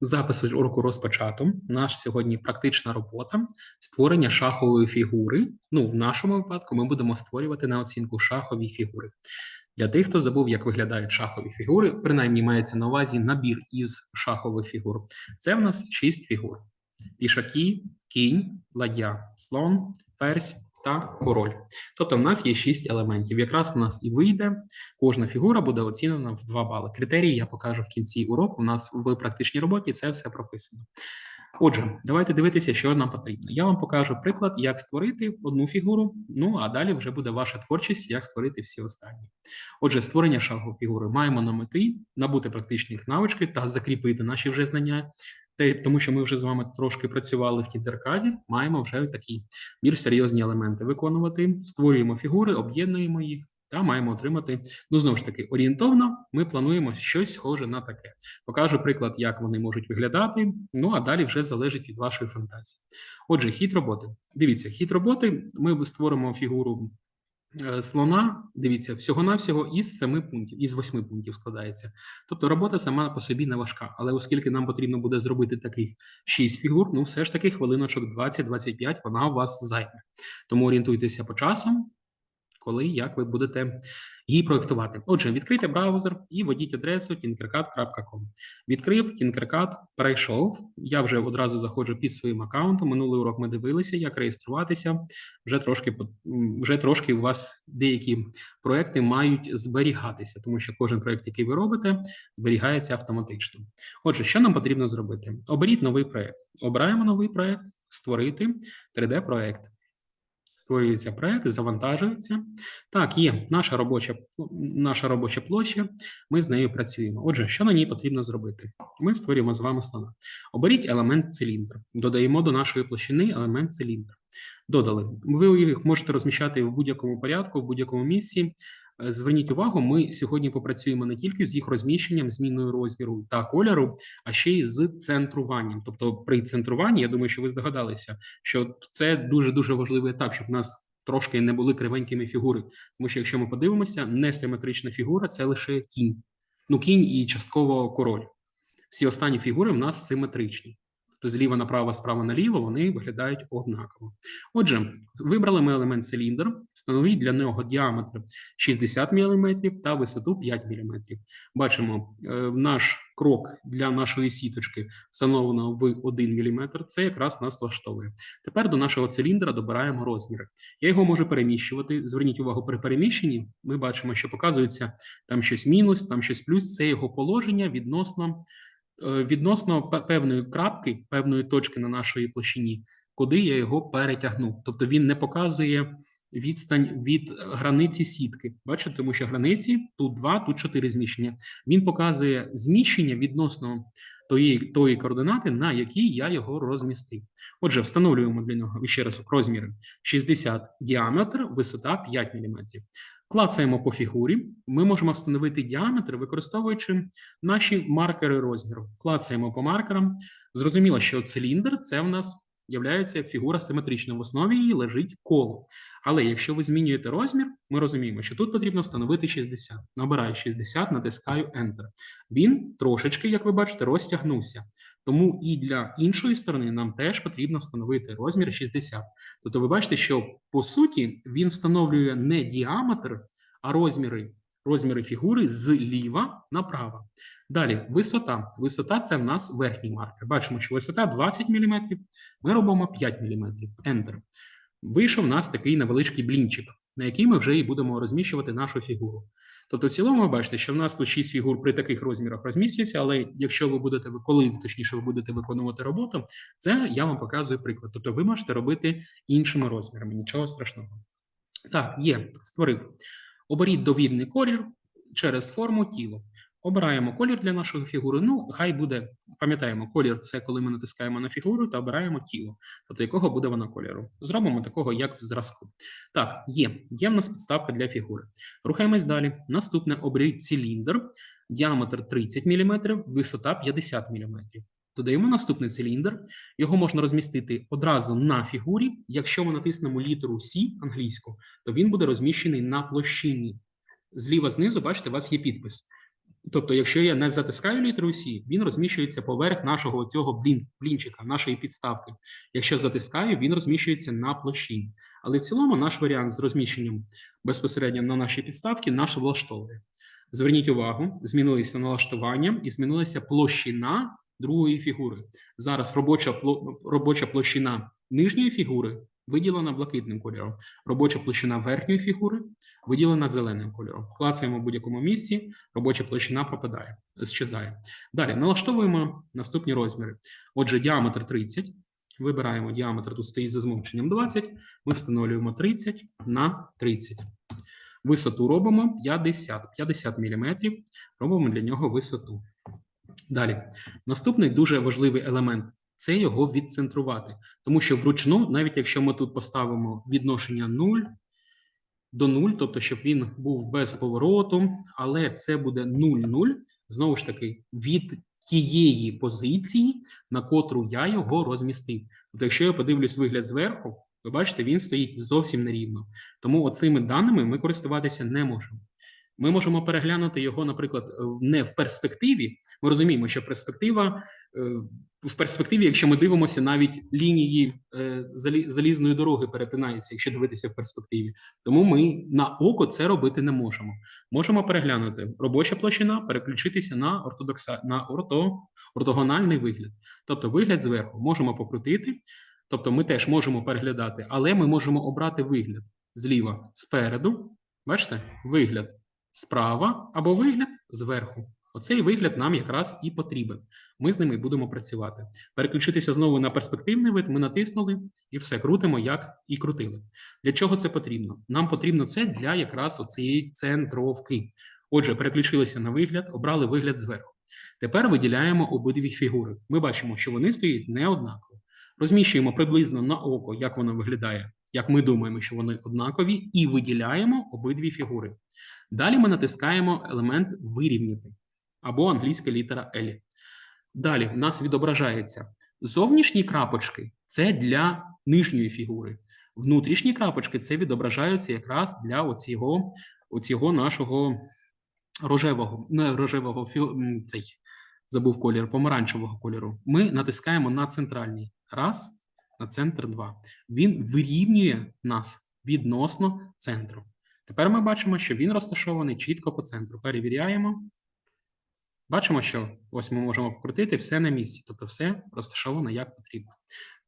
Запис уроку розпочато. Наш сьогодні практична робота створення шахової фігури. Ну, в нашому випадку ми будемо створювати на оцінку шахові фігури. Для тих, хто забув, як виглядають шахові фігури, принаймні мається на увазі набір із шахових фігур. Це в нас шість фігур: пішаки, кінь, ладья, слон, ферзь та король. Тобто, в нас є шість елементів. Якраз у нас і вийде. Кожна фігура буде оцінена в 2 бали. Критерії я покажу в кінці уроку. У нас в практичній роботі це все прописано. Отже, давайте дивитися, що нам потрібно. Я вам покажу приклад, як створити одну фігуру. Ну а далі вже буде ваша творчість, як створити всі останні. Отже, створення шагу фігури маємо на мети набути практичних навички та закріпити наші вже знання. Те, тому що ми вже з вами трошки працювали в кінтеркаді, маємо вже такі більш серйозні елементи виконувати. Створюємо фігури, об'єднуємо їх та маємо отримати. Ну знову ж таки, орієнтовно ми плануємо щось схоже на таке. Покажу приклад, як вони можуть виглядати. Ну а далі вже залежить від вашої фантазії. Отже, хід роботи. Дивіться, хід роботи. Ми створимо фігуру. Е, Слона, дивіться, всього-навсього із семи пунктів, із восьми пунктів складається. Тобто робота сама по собі не важка. Але оскільки нам потрібно буде зробити таких шість фігур, ну все ж таки хвилиночок 20-25 вона у вас займе. Тому орієнтуйтеся по часу, коли як ви будете її проектувати. Отже, відкрийте браузер і введіть адресу tinkercad.com. Відкрив Tinkercad, перейшов. Я вже одразу заходжу під своїм аккаунтом. Минулий урок ми дивилися, як реєструватися. Вже трошки вже трошки у вас деякі проекти мають зберігатися, тому що кожен проект, який ви робите, зберігається автоматично. Отже, що нам потрібно зробити? Оберіть новий проект. Обираємо новий проект, створити 3D-проект. Створюється проект, завантажується. Так, є наша робоча, наша робоча площа, ми з нею працюємо. Отже, що на ній потрібно зробити? Ми створюємо з вами слона. Оберіть елемент циліндр. Додаємо до нашої площини елемент циліндр. Додали. Ви їх можете розміщати в будь-якому порядку, в будь-якому місці. Е, Зверніть увагу, ми сьогодні попрацюємо не тільки з їх розміщенням, зміною розміру та кольору, а ще й з центруванням. Тобто, при центруванні, я думаю, що ви здогадалися, що це дуже дуже важливий етап, щоб в нас трошки не були кривенькими фігури. Тому що, якщо ми подивимося, несиметрична фігура це лише кінь. Ну, кінь і частково король. Всі останні фігури в нас симетричні. Тобто зліва направо, справа наліво вони виглядають однаково. Отже, вибрали ми елемент циліндр, встановіть для нього діаметр 60 мм та висоту 5 мм. Бачимо, е, наш крок для нашої сіточки встановлено в 1 мм. Це якраз нас влаштовує. Тепер до нашого циліндра добираємо розміри. Я його можу переміщувати. Зверніть увагу, при переміщенні ми бачимо, що показується там щось мінус, там щось плюс. Це його положення відносно, відносно певної крапки, певної точки на нашій площині, куди я його перетягнув. Тобто він не показує відстань від границі сітки. Бачите, тому що границі тут 2, тут 4 зміщення. Він показує зміщення відносно тої, тої координати, на якій я його розмістив. Отже, встановлюємо для нього ще раз розміри 60 діаметр, висота 5 мм. Клацаємо по фігурі. Ми можемо встановити діаметр, використовуючи наші маркери розміру. Клацаємо по маркерам. Зрозуміло, що циліндр це в нас являється фігура симетрична. В основі її лежить коло. Але якщо ви змінюєте розмір, ми розуміємо, що тут потрібно встановити 60. Набираю 60, натискаю Enter. Він трошечки, як ви бачите, розтягнувся. Тому і для іншої сторони нам теж потрібно встановити розмір 60. Тобто ви бачите, що по суті він встановлює не діаметр, а розміри, розміри фігури зліва направо. Далі висота. Висота це в нас верхній маркер. Бачимо, що висота 20 мм, ми робимо 5 мм. Enter. Вийшов у нас такий невеличкий блінчик, на який ми вже і будемо розміщувати нашу фігуру. Тобто, в цілому, ви бачите, що в нас тут 6 фігур при таких розмірах розмістяться, але якщо ви будете коли точніше ви будете виконувати роботу, це я вам показую приклад. Тобто, ви можете робити іншими розмірами, нічого страшного. Так, є, створив. Оберіть довільний колір через форму тіло. Обираємо колір для нашої фігури. Ну, хай буде, пам'ятаємо, колір це коли ми натискаємо на фігуру та обираємо тіло, тобто якого буде вона кольору. Зробимо такого, як в зразку. Так, є. Є в нас підставка для фігури. Рухаємось далі. Наступне оберіть циліндр, діаметр 30 мм, висота 50 мм. Додаємо наступний циліндр. Його можна розмістити одразу на фігурі. Якщо ми натиснемо літеру C англійську, то він буде розміщений на площині. Зліва знизу, бачите, у вас є підпис. Тобто, якщо я не затискаю літеру Сі, він розміщується поверх нашого цього блін, блінчика, нашої підставки. Якщо затискаю, він розміщується на площині. Але в цілому наш варіант з розміщенням безпосередньо на нашій підставці наш влаштовує. Зверніть увагу, змінилися налаштування і змінилася площина другої фігури. Зараз робоча, робоча площина нижньої фігури виділена блакитним кольором, робоча площина верхньої фігури виділена зеленим кольором. Клацаємо в будь-якому місці, робоча площина пропадає, щезає. Далі налаштовуємо наступні розміри. Отже, діаметр 30. Вибираємо діаметр, тут стоїть за змовченням 20. Ми встановлюємо 30 на 30. Висоту робимо 50, 50 мм. Робимо для нього висоту. Далі, наступний дуже важливий елемент це його відцентрувати. Тому що вручну, навіть якщо ми тут поставимо відношення 0 до 0, тобто щоб він був без повороту, але це буде 0,0, знову ж таки, від тієї позиції, на котру я його розмістив. Тобто, якщо я подивлюсь вигляд зверху, ви бачите, він стоїть зовсім нерівно. Тому оцими даними ми користуватися не можемо. Ми можемо переглянути його, наприклад, не в перспективі. Ми розуміємо, що перспектива в перспективі, якщо ми дивимося, навіть лінії е, залізної дороги перетинаються, якщо дивитися в перспективі. Тому ми на око це робити не можемо. Можемо переглянути робоча площина, переключитися на ортодокса на орто, ортогональний вигляд, тобто вигляд зверху можемо покрутити. Тобто, ми теж можемо переглядати, але ми можемо обрати вигляд зліва спереду. Бачите, вигляд справа або вигляд зверху. Оцей вигляд нам якраз і потрібен. Ми з ними будемо працювати. Переключитися знову на перспективний вид, ми натиснули і все крутимо, як і крутили. Для чого це потрібно? Нам потрібно це для якраз оцієї центровки. Отже, переключилися на вигляд, обрали вигляд зверху. Тепер виділяємо обидві фігури. Ми бачимо, що вони стоять неоднаково. Розміщуємо приблизно на око, як воно виглядає, як ми думаємо, що вони однакові, і виділяємо обидві фігури. Далі ми натискаємо елемент вирівняти або англійська літера L. Далі в нас відображається зовнішні крапочки це для нижньої фігури. Внутрішні крапочки це відображаються якраз для оцього, оцього нашого рожевого, не рожевого цей забув колір, помаранчевого кольору. Ми натискаємо на центральний. Раз, на центр два. Він вирівнює нас відносно центру. Тепер ми бачимо, що він розташований чітко по центру. Перевіряємо. Бачимо, що ось ми можемо покрутити все на місці, тобто все розташовано як потрібно.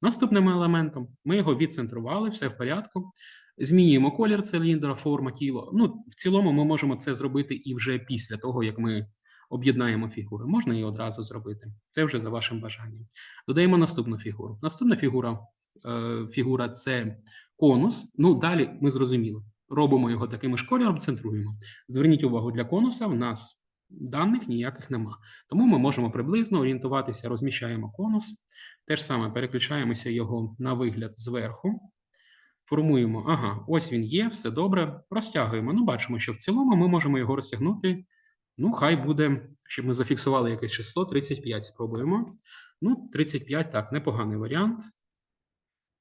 Наступним елементом ми його відцентрували, все в порядку. Змінюємо колір циліндра, форма, тіло. Ну, в цілому, ми можемо це зробити і вже після того, як ми об'єднаємо фігури. Можна і одразу зробити. Це вже за вашим бажанням. Додаємо наступну фігуру. Наступна фігура, е, фігура це конус. Ну, далі ми зрозуміли. Робимо його таким ж кольором, центруємо. Зверніть увагу, для конуса в нас даних ніяких нема. Тому ми можемо приблизно орієнтуватися, розміщаємо конус. Те ж саме переключаємося його на вигляд зверху. Формуємо, ага, ось він є, все добре. Розтягуємо. Ну, бачимо, що в цілому ми можемо його розтягнути. Ну, хай буде, щоб ми зафіксували якесь число, 35 спробуємо. Ну, 35, так, непоганий варіант.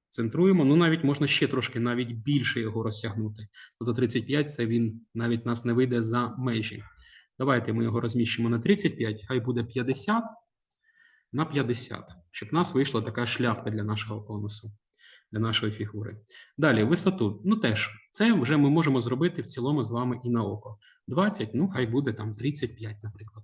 Центруємо. Ну, навіть можна ще трошки навіть більше його розтягнути. Тобто 35 це він навіть нас не вийде за межі. Давайте ми його розміщимо на 35, хай буде 50 на 50, щоб в нас вийшла така шляпка для нашого конусу, для нашої фігури. Далі, висоту. Ну теж, це вже ми можемо зробити в цілому з вами і на око. 20, ну хай буде там 35, наприклад.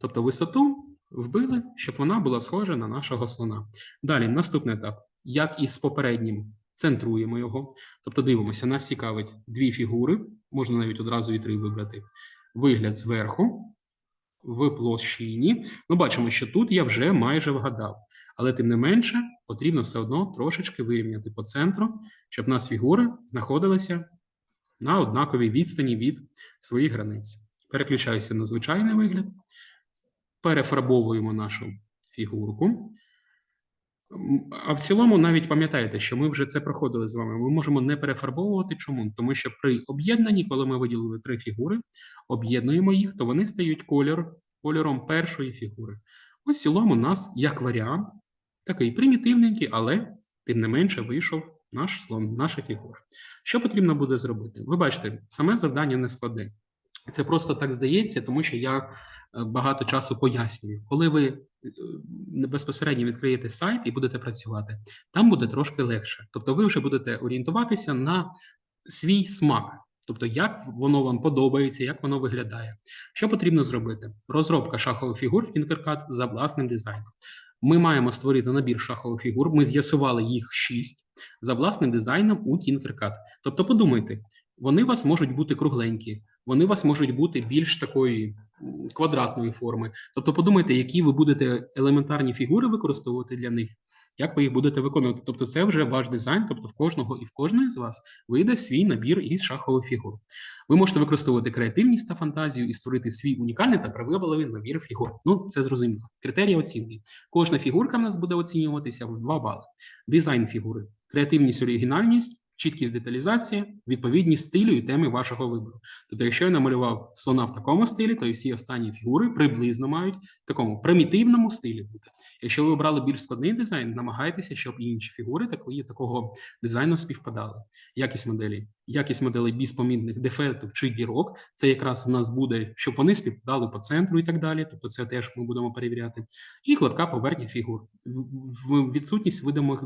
Тобто висоту вбили, щоб вона була схожа на нашого слона. Далі, наступний етап. Як і з попереднім, центруємо його. Тобто дивимося, нас цікавить дві фігури, можна навіть одразу і три вибрати. Вигляд зверху в площині. Ми бачимо, що тут я вже майже вгадав. Але тим не менше, потрібно все одно трошечки вирівняти по центру, щоб у нас фігури знаходилися на однаковій відстані від своїх границь. Переключаюся на звичайний вигляд, перефарбовуємо нашу фігурку. А в цілому, навіть пам'ятаєте, що ми вже це проходили з вами. Ми можемо не перефарбовувати. Чому? Тому що при об'єднанні, коли ми виділили три фігури, об'єднуємо їх, то вони стають кольор, кольором першої фігури. Ось в цілому, у нас як варіант такий примітивненький, але тим не менше вийшов наш слон, наша фігура. Що потрібно буде зробити? Ви бачите, саме завдання не складне. Це просто так здається, тому що я багато часу пояснюю. Коли ви е, безпосередньо відкриєте сайт і будете працювати, там буде трошки легше. Тобто ви вже будете орієнтуватися на свій смак. Тобто, як воно вам подобається, як воно виглядає. Що потрібно зробити? Розробка шахових фігур в Tinkercad за власним дизайном. Ми маємо створити набір шахових фігур. Ми з'ясували їх шість за власним дизайном у Tinkercad. Тобто, подумайте, вони у вас можуть бути кругленькі, вони у вас можуть бути більш такої квадратної форми. Тобто, подумайте, які ви будете елементарні фігури використовувати для них, як ви їх будете виконувати. Тобто, це вже ваш дизайн, тобто в кожного і в кожної з вас вийде свій набір із шахових фігур. Ви можете використовувати креативність та фантазію і створити свій унікальний та привабливий набір фігур. Ну, це зрозуміло. Критерії оцінки. Кожна фігурка в нас буде оцінюватися в 2 бали. Дизайн фігури, креативність, оригінальність, чіткість деталізації, відповідність стилю і теми вашого вибору. Тобто, якщо я намалював слона в такому стилі, то і всі останні фігури приблизно мають такому примітивному стилі бути. Якщо ви обрали більш складний дизайн, намагайтеся, щоб і інші фігури такої такого дизайну співпадали. Якість моделі, якість моделей безпомітних дефектів чи дірок. Це якраз в нас буде, щоб вони співпадали по центру і так далі. Тобто, це теж ми будемо перевіряти. І гладка поверхня фігур, відсутність видимих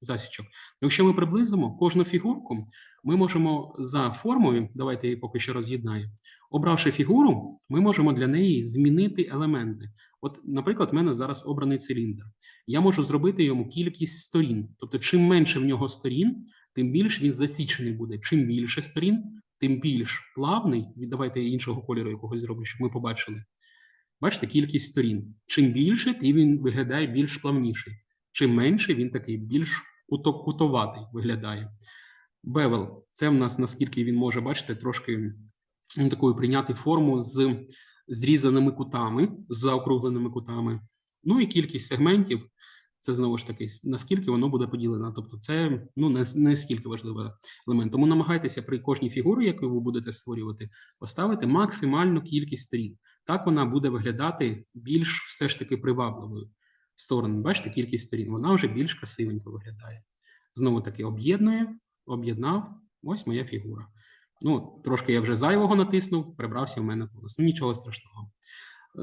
засічок. Якщо ми приблизимо кожну фігурку, ми можемо за формою, давайте її поки що роз'єднаю. Обравши фігуру, ми можемо для неї змінити елементи. От, наприклад, в мене зараз обраний циліндр. Я можу зробити йому кількість сторін. Тобто, чим менше в нього сторін, тим більш він засічений буде. Чим більше сторін, тим більш плавний. Давайте іншого кольору якогось зроблю, щоб ми побачили. Бачите, кількість сторін. Чим більше, тим він виглядає більш плавніший. Чим менше, він такий більш кутоватий виглядає. Бевел це в нас наскільки він може, бачите, трошки такою прийняти форму з зрізаними кутами, з заокругленими кутами. Ну і кількість сегментів. Це знову ж таки, наскільки воно буде поділено. Тобто, це ну не, не стільки важливий елемент. Тому намагайтеся при кожній фігурі, яку ви будете створювати, поставити максимальну кількість сторін. Так вона буде виглядати більш все ж таки привабливою в сторону. Бачите, кількість сторін. Вона вже більш красивенько виглядає. Знову таки об'єднує, об'єднав. Ось моя фігура. Ну, трошки я вже зайвого натиснув, прибрався в мене голос. Ну, нічого страшного.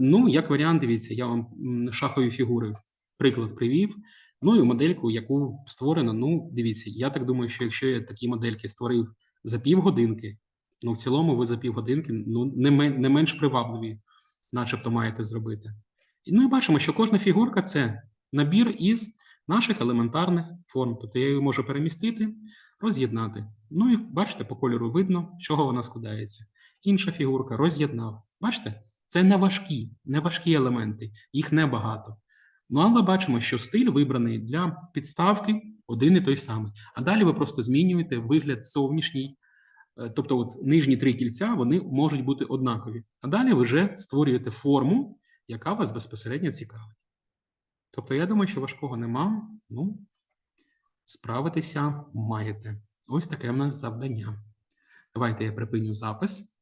Ну, як варіант, дивіться, я вам шахові фігури приклад привів. Ну і модельку, яку створено. Ну, дивіться, я так думаю, що якщо я такі модельки створив за півгодинки, ну в цілому ви за півгодинки ну, не менш привабливі, начебто маєте зробити. І, ну і бачимо, що кожна фігурка це набір із наших елементарних форм. Тобто я її можу перемістити, роз'єднати. Ну і бачите, по кольору видно, з чого вона складається. Інша фігурка роз'єднав. Бачите, це не важкі, не важкі елементи, їх небагато. Ну, але бачимо, що стиль вибраний для підставки один і той самий. А далі ви просто змінюєте вигляд зовнішній. Е, Тобто, от нижні три кільця вони можуть бути однакові. А далі ви вже створюєте форму, яка вас безпосередньо цікавить. Тобто, я думаю, що важкого нема. Ну, справитися маєте. Ось таке в нас завдання. Давайте я припиню запис.